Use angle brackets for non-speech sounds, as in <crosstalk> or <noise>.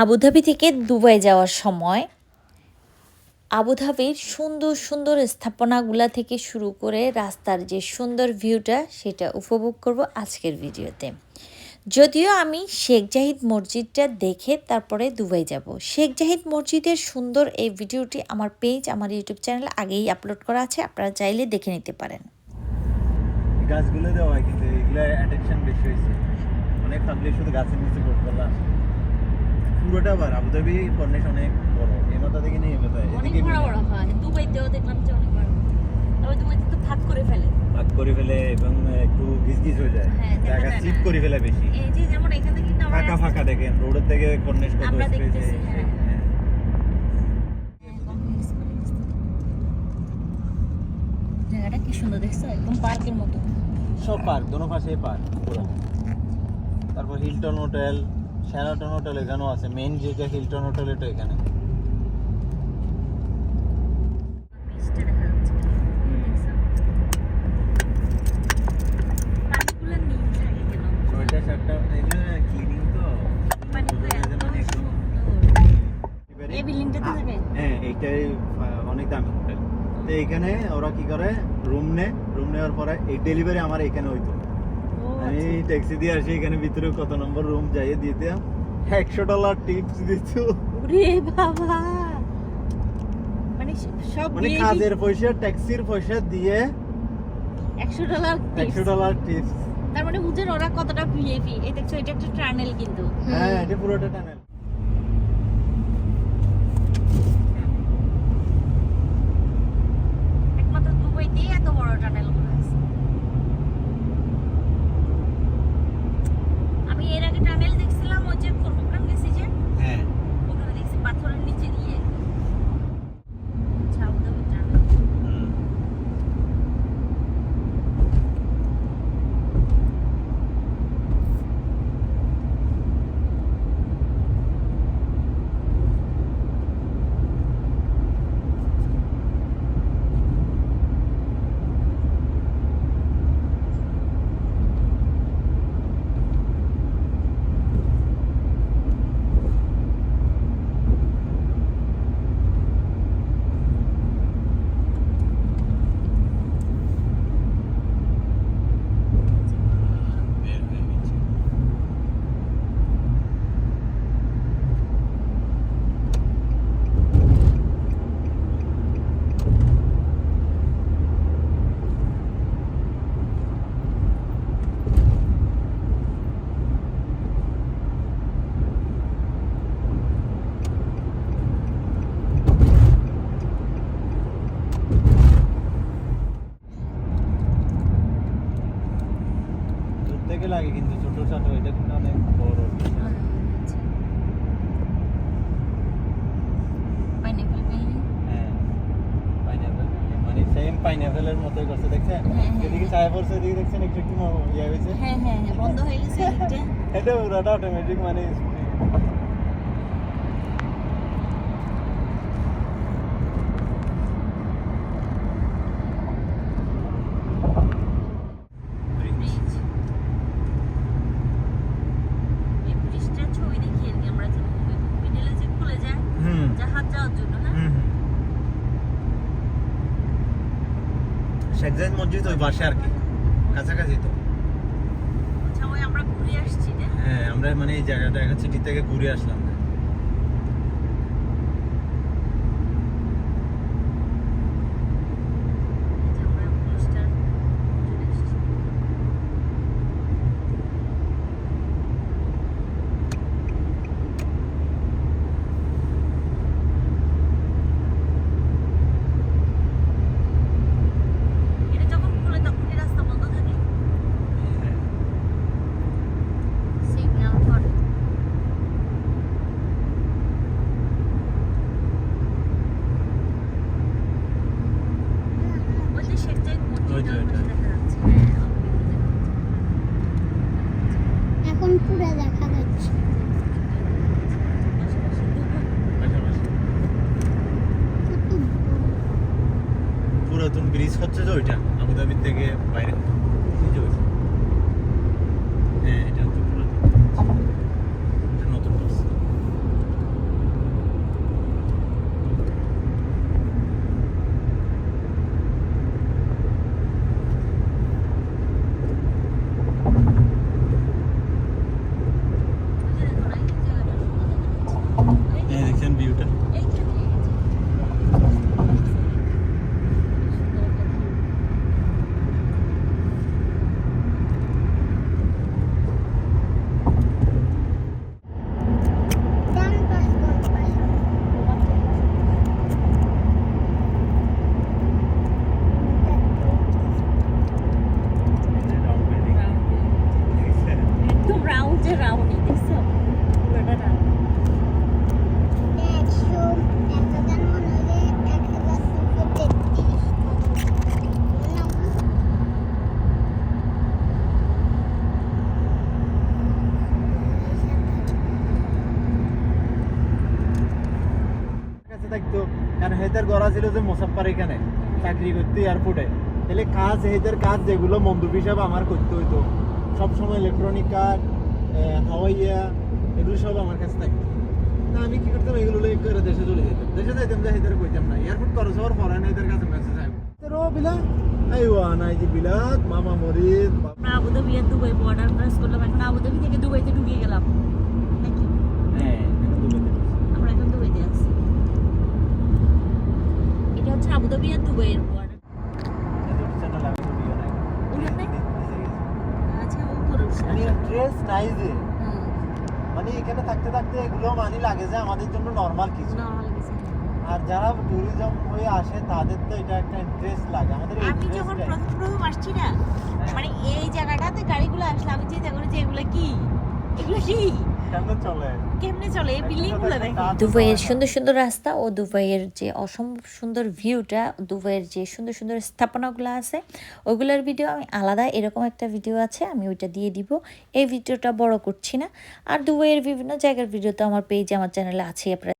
Abu Dhabi থেকে Dubai যাওয়ার সময় আবুধাবির সুন্দর সুন্দর স্থাপনাগুলা থেকে শুরু করে রাস্তার যে সুন্দর ভিউটা সেটা উপভোগ করব আজকের ভিডিওতে। যদিও আমি শেখ জাহিদ মসজিদটা দেখে তারপরে দুবাই যাব। শেখ জাহিদ মসজিদের সুন্দর এই ভিডিওটি আমার পেজ, আমার ইউটিউব চ্যানেলে আগেই আপলোড করা আছে, আপনারা চাইলে দেখে নিতে পারেন। গাছগুলো দেওয়া কিন্তু এগুলো অ্যাটেনশন বেশি হয়েছে। অনেক থাকলে শুধু গাছের নিচে পুরোটা আবার আবুধাবি কর্নেশ অনেক বড়। এই মাথা থেকে নেই এই মাথা অনেক বড় বড় হয়। দুবাইতেও দেখলাম যে অনেক বড়। তবে দুবাইতে তো ভাগ করে ফেলে। ভাগ করে ফেলে এবং একটু গিজ গিজ হয়ে যায়। হ্যাঁ, জায়গা চিপ করে ফেলে বেশি। এই যে যেমন এখান থেকে কিন্তু আমরা ফাঁকা ফাঁকা দেখেন রোডের থেকে কর্নেশ কত আমরা দেখতেছি, হ্যাঁ। হ্যাঁ। জায়গাটা কি সুন্দর দেখছ? একদম পার্কের মতো। সব পার্ক দোনো পাশে পার্ক পুরো। তারপর হিলটন হোটেল শ্যারাটন হোটেল এখানেও আছে মেইন যেটা হিলটন হোটেল এটা এখানে। মানে হ্যাঁ অনেক দামি হোটেল তো এইখানে ওরা কি করে? রুম নেয় রুম নেওয়ার পরে এই ডেলিভারি আমার এখানে হইতো। আমি ট্যাক্সি দিয়ে আসি এখানে ভিতরে কত নম্বর রুম যাইয়ে দিতে একশো ডলার টিপস ওরে বাবা। মানে সব মানে কাজের পয়সা ট্যাক্সির পয়সা দিয়ে একশো ডলার একশো ডলার টিপস তার মানে বুঝেন ওরা কতটা ভিএপি এই দেখছ এটা একটা টানেল কিন্তু। হ্যাঁ এটা পুরোটা টানেল একমাত্র দুবাইতেই এত বড় টানেল করা আছে আমি এর আগে টানেল দেখছিলাম ওই যে খড়মগ্রাম গেছি যে হ্যাঁ ওখানে দেখছি পাথরের নিচে দিয়ে আচ্ছা আবুধাবি টানেল হুম। বের হয়ে গেছে। দূর থেকে লাগে কিন্তু ছোট ছোট এটা কিন্তু অনেক বড়। পাইনাপেল বিল্ডিং হ্যাঁ পাইনাপেল মানে সেম পাইনাপেলের মতোই করছে দেখছেন? এদিকে হ্যাঁ। ছায়া পড়ছে এদিকে দেখছেন একটু একটু ইয়ে হয়েছে। হ্যাঁ হ্যাঁ হ্যাঁ বন্ধ হয়ে গেছে <laughs> এটা পুরোটা অটোমেটিক মানে ব্রিজ এই ব্রিজটার ছবি দেখি আর কি আমরা যে মিডলে যে খুলে যায় হুম জাহাজ যাওয়ার জন্য হ্যাঁ হুম শেখ জাহিদ মসজিদ ওই পাশে আর কি। কাছাকাছি তো। আচ্ছা ওই আমরা ঘুরে আসছি হ্যাঁ আমরা মানে এই জায়গাটা সিটি থেকে ঘুরে আসলাম এই যে আমরা ব্রিজটার চলে এসেছি এটা যখন খুলে তখনই রাস্তা বন্ধ থাকে হ্যাঁ। সিগন্যাল করে ওই যে শেখ জাহিদ ওই যে, মসজিদটা ওইটা। দেখা যাচ্ছে এখন পুরো দেখা যাচ্ছে পাশাপাশি দুপুর পাশাপাশি কত বড়। পুরাতন ব্রিজ হচ্ছে যে ওইটা আবুধাবির থেকে বাইরে এই যে ওইটা। হ্যাঁ এটা হচ্ছে পুরাতন bridge। এটা নতুন করছে কারণ হেদের গড়া ছিল যে মোসাফার এখানে, চাকরি করতে এয়ারপোর্টে তাহলে কাজ হেদের কাজ যেগুলো মন্দুব হিসাবে আমার করতে হইতো। সবসময় ইলেকট্রনিক কাজ হাওয়াইয়া, এগুলো সব আমার কাছে থাকতো। না, আমি কি করতাম, এগুলো করে দেশে চলে যেতাম। দেশে যাইতাম যে হেদের কইতাম না। এয়ারপোর্ট খরচ হওয়ার পরে না এদের কাছে মেসেজ বিলাত। মামা মরিদ আমরা আবুধাবি দুবাই বর্ডার ক্রস করলাম। এখন আবুধাবি থেকে দুবাইতে ঢুকে গেলাম নাকি হ্যাঁ এটা দুবাইতে আমরা এখন দুবাইতে আছি এটা হচ্ছে আবুধাবি আর দুবাইয়ের বর্ডার ড্রেস নাই যে। হ্যাঁ মানে এখানে থাকতে থাকতে এগুলো মানে লাগে যে আমাদের জন্য নর্মাল কিছু। আর যারা ট্যুরিজম হয়ে আসে তাদের তো এটা একটা ইন্টারেস্ট লাগে। আমাদের আমি যখন প্রথম প্রথম আসছি না মানে এই জায়গাটাতে গাড়িগুলো আসলে আমি চিন্তা করি যে এগুলো কি? এগুলো কি? কেমনে চলে? এই দেখে দুবাইয়ের সুন্দর সুন্দর রাস্তা ও দুবাইয়ের যে অসম্ভব সুন্দর ভিউটা দুবাইয়ের যে সুন্দর সুন্দর স্থাপনাগুলো আছে ওগুলোর ভিডিও আমি আলাদা এরকম একটা ভিডিও আছে আমি ওইটা দিয়ে দিব। এই ভিডিওটা বড় করছি না। আর দুবাইয়ের বিভিন্ন জায়গার ভিডিও তো আমার পেজে আমার চ্যানেলে আছে আপনারা